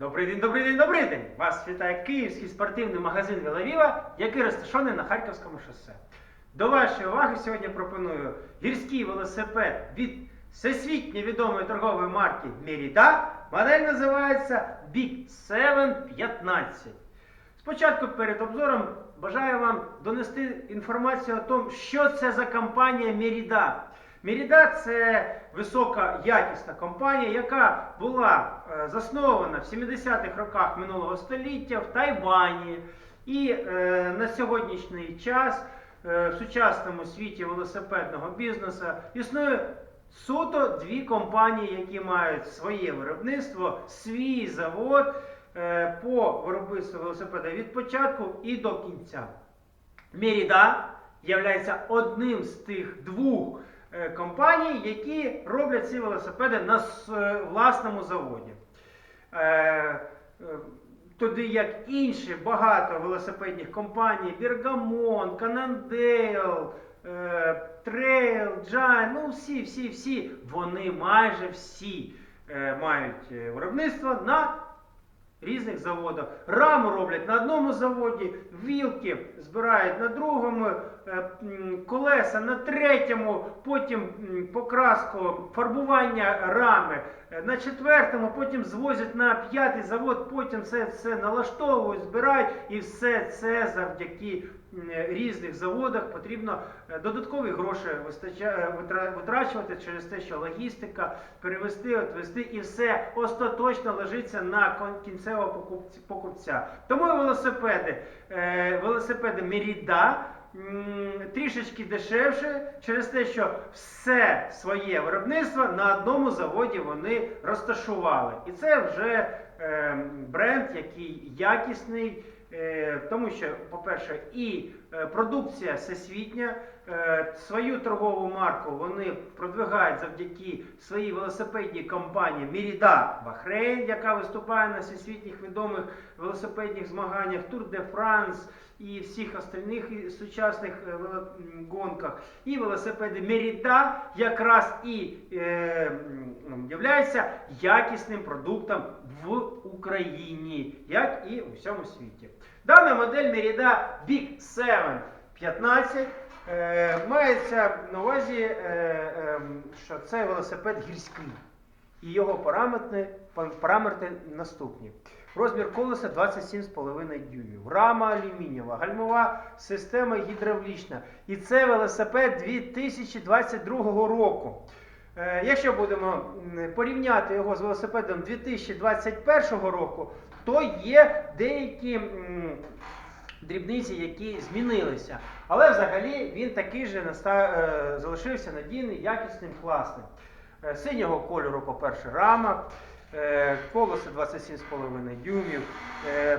Добрий день, добрий день, добрий день! Вас вітає київський спортивний магазин Вілавіва, який розташований на Харківському шосе. До вашої уваги сьогодні пропоную гірський велосипед від всесвітньо відомої торгової марки Merida. Модель називається Big 715. Спочатку перед обзором бажаю вам донести інформацію о тому, що це за компанія Merida. Merida – це висока якісна компанія, яка була е, заснована в 70-х роках минулого століття в Тайвані. І е, на сьогоднішній час е, в сучасному світі велосипедного бізнесу існує суто дві компанії, які мають своє виробництво, свій завод е, по виробництву велосипеда від початку і до кінця. Меріда є одним з тих двох компаній, які роблять ці велосипеди на е, власному заводі. Е, е, Тоді як інші багато велосипедних компаній, Бергамон, Канандейл, е, Трейл, Джайн, ну всі, всі, всі, вони майже всі е, мають е, виробництво на різних заводах. Раму роблять на одному заводі, вілки збирають на другому, е, колеса на третьому, потім покраску, фарбування рами е, на четвертому, потім звозять на п'ятий завод, потім це все налаштовують, збирають і все це завдяки різних заводах потрібно е, додаткові гроші е, витрачувати через те, що логістика, перевести, отвести і все остаточно лежиться на кінцевого покупця. Тому велосипеди, е, велосипеди Merida м, трішечки дешевше через те, що все своє виробництво на одному заводі вони розташували. І це вже е, бренд, який якісний. Е, Тому що, по-перше, і продукція всесвітня, е, свою торгову марку вони продвигають завдяки своїй велосипедній компанії Merida Bahrain, яка виступає на всесвітніх відомих велосипедних змаганнях Tour de France і всіх остальних сучасних е, гонках. І велосипеди Merida якраз і е, м, являється якісним продуктом в Україні, як і у всьому світі. Дана модель Merida Big 715 е, мається на увазі, е, е, що це велосипед гірський. І його параметри, параметри наступні. Розмір колеса 27,5 дюймів. Рама алюмінієва, гальмова система гідравлічна. І це велосипед 2022 року. Е, Якщо будемо порівняти його з велосипедом 2021 року, то є деякі дрібниці, які змінилися. Але взагалі він такий же е, залишився надійний, якісним, класним. Е, Синього кольору, по-перше, рама, е, 27,5 дюймів,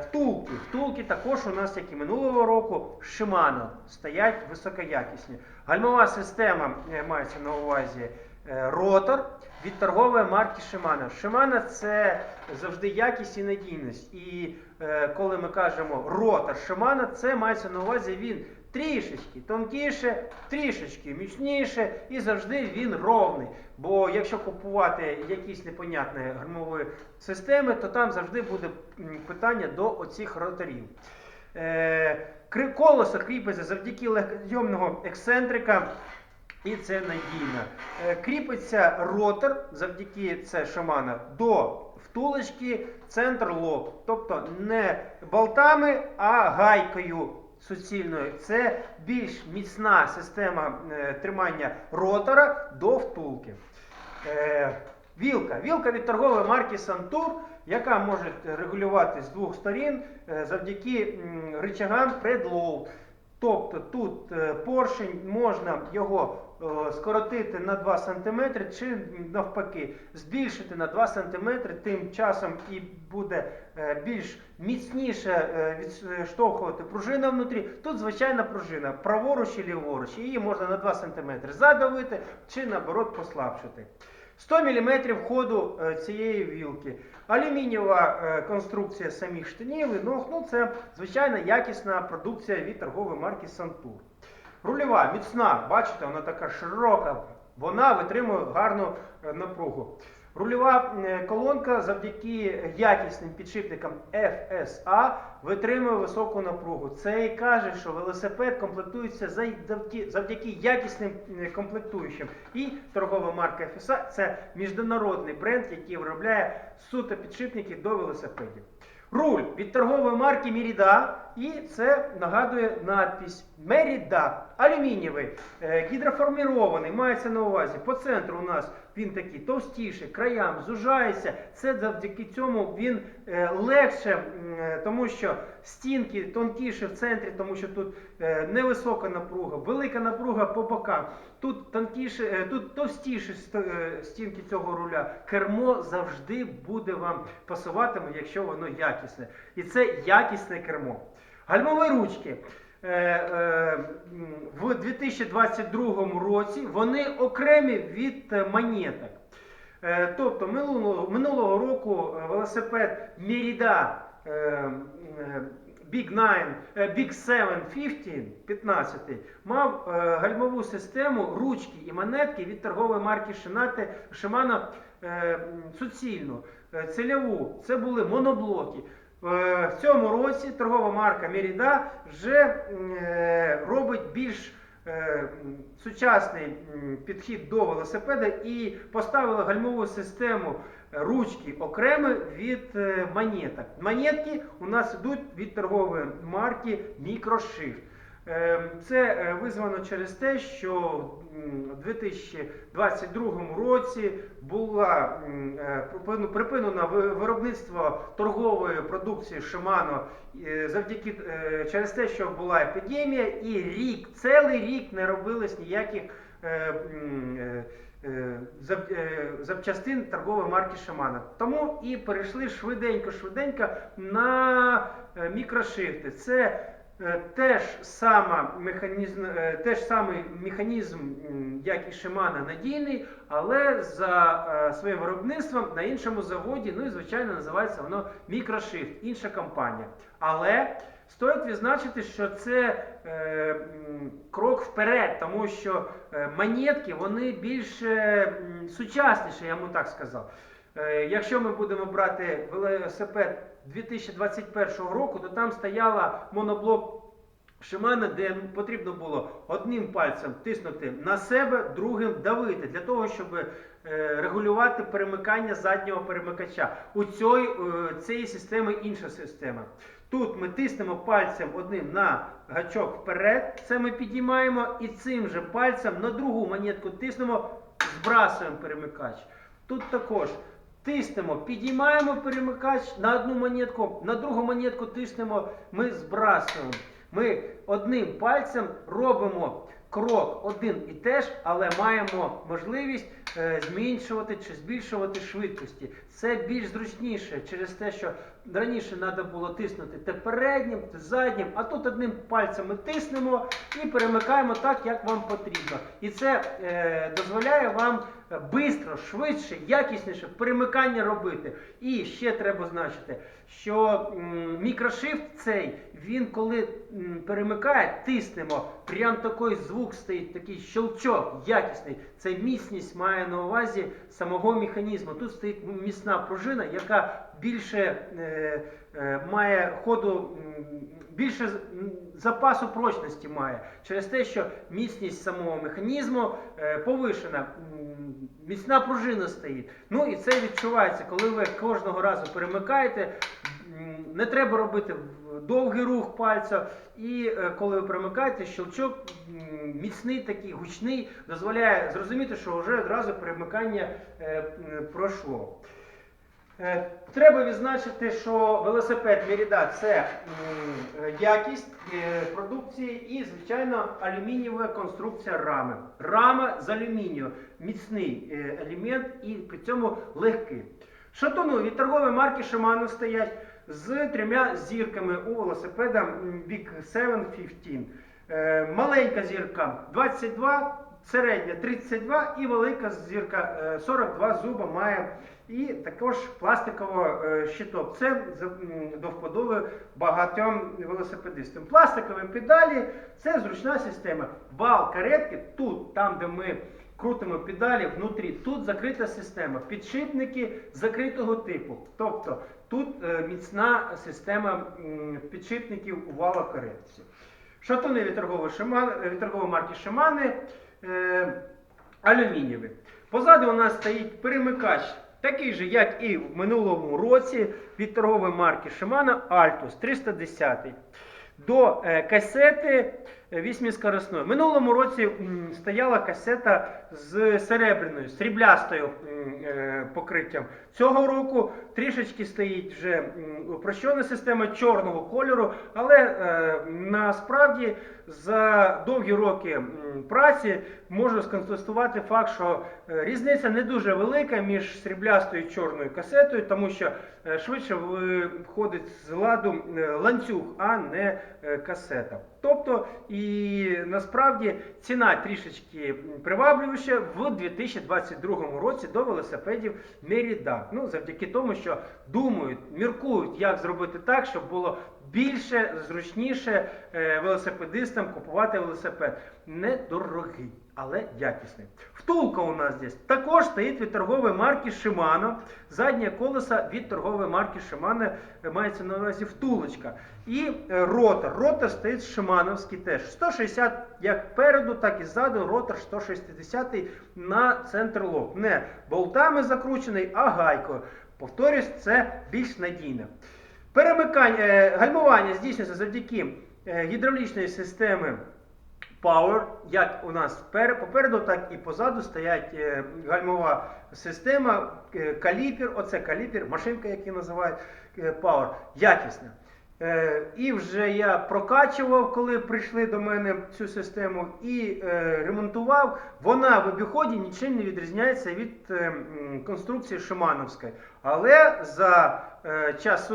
втулки. Втулки також у нас, як і минулого року, Shimano, стоять високоякісні. Гальмова система мається на увазі ротор від торгової марки Shimano. Shimano це завжди якість і надійність. І е, коли ми кажемо ротор Shimano, це мається на увазі він трішечки тонкіше, трішечки міцніше і завжди він ровний. Бо якщо купувати якісь непонятні гальмові системи, то там завжди буде питання до оцих роторів. Е, колесо кріпиться завдяки легкозйомного ексцентрика. І це надійно. Е, Кріпиться ротор завдяки це шамана до втулочки центр лоб. Тобто не болтами, а гайкою суцільною. Це більш міцна система е, тримання ротора до втулки. Е, Вілка. Вілка від торгової марки Santur, яка може регулювати з двох сторін завдяки рычагам предload. Тобто тут е, поршень можна його е, скоротити на 2 см чи навпаки збільшити на 2 см, тим часом і буде е, більш міцніше відштовхувати пружина внутрі. Тут звичайна пружина, праворуч і ліворуч. Її можна на 2 см задавити чи наоборот послабшити. 100 мм ходу е, цієї вілки. Алюмінієва е, конструкція самих штанів і ног. Ну, це звичайна якісна продукція від торгової марки Сантур. Рульова міцна, бачите, вона така широка, вона витримує гарну е, напругу. Рульова е, колонка завдяки якісним підшипникам FSA витримує високу напругу. Це і каже, що велосипед комплектується завдяки, якісним е, комплектуючим. І торгова марка FSA це міжнародний бренд, який виробляє суто підшипники до велосипедів. Руль від торгової марки Merida і це нагадує надпись Merida. Алюмінієвий, е, гідроформірований, мається на увазі. По центру у нас він такий товстіший, краям зужається. Це завдяки цьому він е, легше, е, тому що стінки тонкіші в центрі, тому що тут невисока напруга, велика напруга по бокам. Тут тонкіше, е, тут товстіші е, стінки цього руля. Кермо завжди буде вам пасуватиме, якщо воно якісне. І це якісне кермо. Гальмові ручки. Е, в 2022 році вони окремі від монеток. Тобто минулого, року велосипед е, Big 9, е, Big 7 15, 15 мав е, гальмову систему ручки і монетки від торгової марки Shimano, Shimano е, суцільну, цільову. Це були моноблоки. В цьому році торгова марка Merida вже робить більш сучасний підхід до велосипеда і поставила гальмову систему ручки окремо від е, монеток. Монетки у нас йдуть від торгової марки Microshift. Е, Це е, визвано через те, що у 2022 році була припинено виробництво торгової продукції е, завдяки через те, що була епідемія, і рік, цілий рік не робилось ніяких запчастин торгової марки Shimano. Тому і перейшли швиденько-швиденько на е, мікрошифти. Це Е, Теж, сама механізм, е, теж самий механізм, як і Shimano, надійний, але за е, своїм виробництвом на іншому заводі, ну і звичайно називається воно Microshift, інша компанія. Але стоїть відзначити, що це е, крок вперед, тому що е, монетки вони більш е, сучасніші, я йому так сказав. Е, Якщо ми будемо брати велосипед 2021 року, то там стояла моноблок Shimano, де потрібно було одним пальцем тиснути на себе, другим давити, для того, щоб е, регулювати перемикання заднього перемикача. У е, цієї системи інша система. Тут ми тиснемо пальцем одним на гачок вперед, це ми підіймаємо, і цим же пальцем на другу монетку тиснемо, збрасуємо перемикач. Тут також тиснемо, підіймаємо перемикач на одну монетку, на другу монетку тиснемо, ми збрасуємо. Ми одним пальцем робимо крок один і теж, але маємо можливість е, зменшувати чи збільшувати швидкості. Це більш зручніше через те, що раніше треба було тиснути те переднім, те заднім, а тут одним пальцем ми тиснемо і перемикаємо так, як вам потрібно. І це е, дозволяє вам швидко, швидше, якісніше перемикання робити. І ще треба значити, що м, мікрошифт цей, він коли м, перемикає, тиснемо, прям такий звук стоїть, такий щелчок якісний. Це міцність має на увазі самого механізму. Тут стоїть міцна пружина, яка більше е, е, має ходу, більше запасу прочності має. Через те, що міцність самого механізму е, повишена. Міцна пружина стоїть. Ну і це відчувається, коли ви кожного разу перемикаєте. Не треба робити довгий рух пальця, і коли ви перемикаєте, щелчок міцний, такий гучний, дозволяє зрозуміти, що вже одразу перемикання пройшло. Е, Треба відзначити, що велосипед Merida це якість е, продукції і, звичайно, алюмінієва конструкція рами. Рама з алюмінію, міцний елемент і при цьому легкий. Шатуни від торгової марки Shimano стоять з трьома зірками у велосипеда Big 7 15. Е, Маленька зірка 22, середня 32 і велика зірка е, 42 зуба має. І також пластиковий е, щиток. Це до вподоби багатьом велосипедистам. Пластикові педалі це зручна система. Вал каретки тут, там, де ми крутимо педалі внутрі. Тут закрита система, підшипники закритого типу. Тобто тут е, міцна система підшипників у вала корекції. Шатуни від торгової, Шиман, марки Шимани е, алюмінієві. Позаду у нас стоїть перемикач, такий же, як і в минулому році від торгової марки Шимана Altus 310 до е, касети е, вісьмискоросної. В минулому році стояла касета з серебряною, сріблястою е, покриттям. Цього року трішечки стоїть вже упрощена система чорного кольору, але е, насправді за довгі роки праці можу сконстатувати факт, що е, різниця не дуже велика між сріблястою і чорною касетою, тому що швидше виходить з ладу ланцюг, а не касета. Тобто, і насправді ціна трішечки привабливіша в 2022 році до велосипедів Merida. Ну, завдяки тому, що думають, міркують, як зробити так, щоб було більше, зручніше е, велосипедистам купувати велосипед. Недорогий, але якісний. Втулка у нас здесь також стоїть від торгової марки Shimano. Заднє колесо від торгової марки Shimano е, мається на увазі втулочка. І е, ротор. Ротор стоїть шимановський теж. 160 як переду, так і ззаду. Ротор 160 на центр лоб. Не болтами закручений, а гайкою. Повторюсь, це більш надійно. Перемикання, е, гальмування здійснюється завдяки гідравлічної системи Power, як у нас пер- попереду, так і позаду стоять е, гальмова система, е, каліпер, оце каліпер, машинка, яку називають е, Power, якісна. Е, І вже я прокачував, коли прийшли до мене цю систему, і е, ремонтував. Вона в обіході нічим не відрізняється від е, конструкції Шимановської. Але за е, час,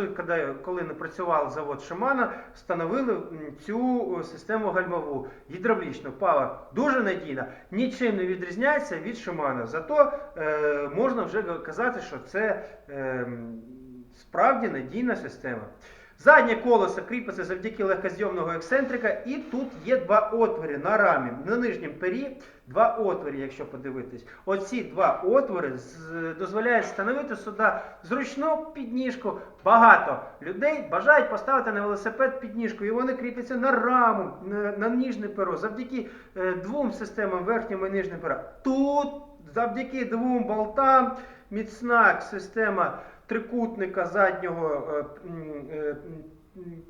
коли, не працював завод Шимана, встановили цю е, систему гальмову гідравлічну Power. Дуже надійна, нічим не відрізняється від Шимана. Зато е, можна вже казати, що це е, справді надійна система. Заднє колесо кріпиться завдяки легкозйомного ексцентрика, і тут є два отвори на рамі. На нижньому пері два отвори, якщо подивитись. Оці два отвори дозволяють встановити сюди зручну підніжку. Багато людей бажають поставити на велосипед підніжку, і вони кріпляться на раму, на, ніжне перо. Завдяки е, двом системам верхньому і нижньому пера. Тут завдяки двом болтам міцна система трикутника заднього е, е,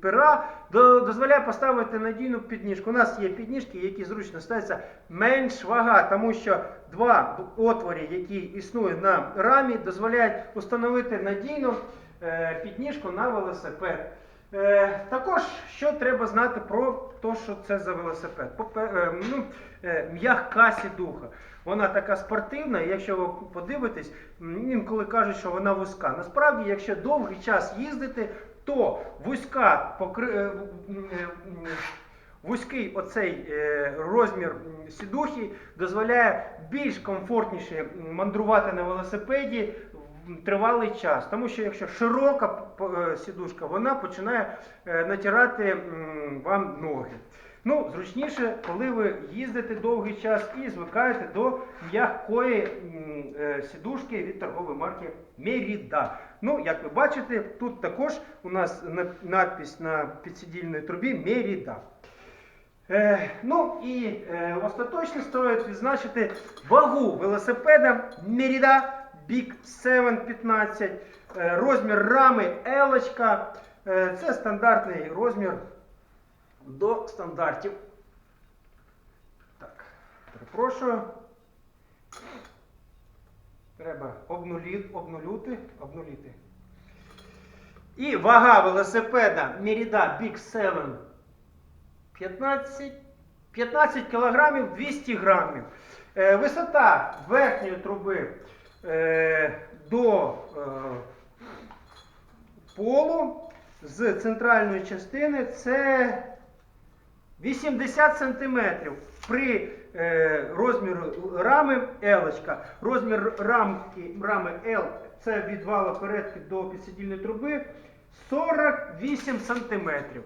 пера дозволяє поставити надійну підніжку. У нас є підніжки, які зручно ставляться менш вага, тому що два отвори, які існують на рамі, дозволяють установити надійну е, підніжку на велосипед. Е, також що треба знати про те, що це за велосипед. Е, ну, е, м'яка сідуха. Вона така спортивна, якщо ви подивитесь, інколи кажуть, що вона вузька. Насправді, якщо довгий час їздити, то вузька покри... е, Вузький оцей розмір сідухи дозволяє більш комфортніше мандрувати на велосипеді тривалий час. Тому що якщо широка е, сідушка, вона починає е, натирати вам ноги. Ну, зручніше, коли ви їздите довгий час і звикаєте до м'якої е, сідушки від торгової марки Merida. Ну, як ви бачите, тут також у нас надпись на підсидільній трубі Merida. Е, ну і е, остаточно стоїть відзначити вагу велосипеда Merida Big 715, е, розмір рами L. Е, це стандартний розмір до стандартів. Так, перепрошую. Треба обнулі, обнулюти. І вага велосипеда Merida Big 7 15, 15 кілограмів 200 грамів. Е, висота верхньої труби до е, полу з центральної частини це 80 сантиметрів при е, розміру рами L. Розмір рамки, рами L це від вала передки до підсидільної труби 48 сантиметрів.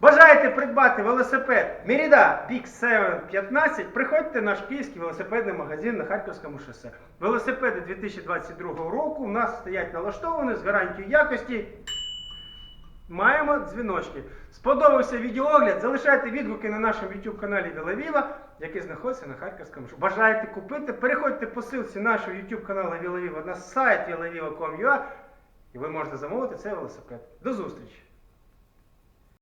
Бажаєте придбати велосипед Merida Big 715, приходьте в наш київський велосипедний магазин на Харківському шосе. Велосипеди 2022 року у нас стоять налаштовані з гарантією якості. Маємо дзвіночки. Сподобався відеоогляд, залишайте відгуки на нашому YouTube каналі Вілавіва, який знаходиться на Харківському шосе. Бажаєте купити, переходьте по ссылці нашого YouTube каналу Вілавіва на сайт vilaviva.com.ua і ви можете замовити цей велосипед. До зустрічі!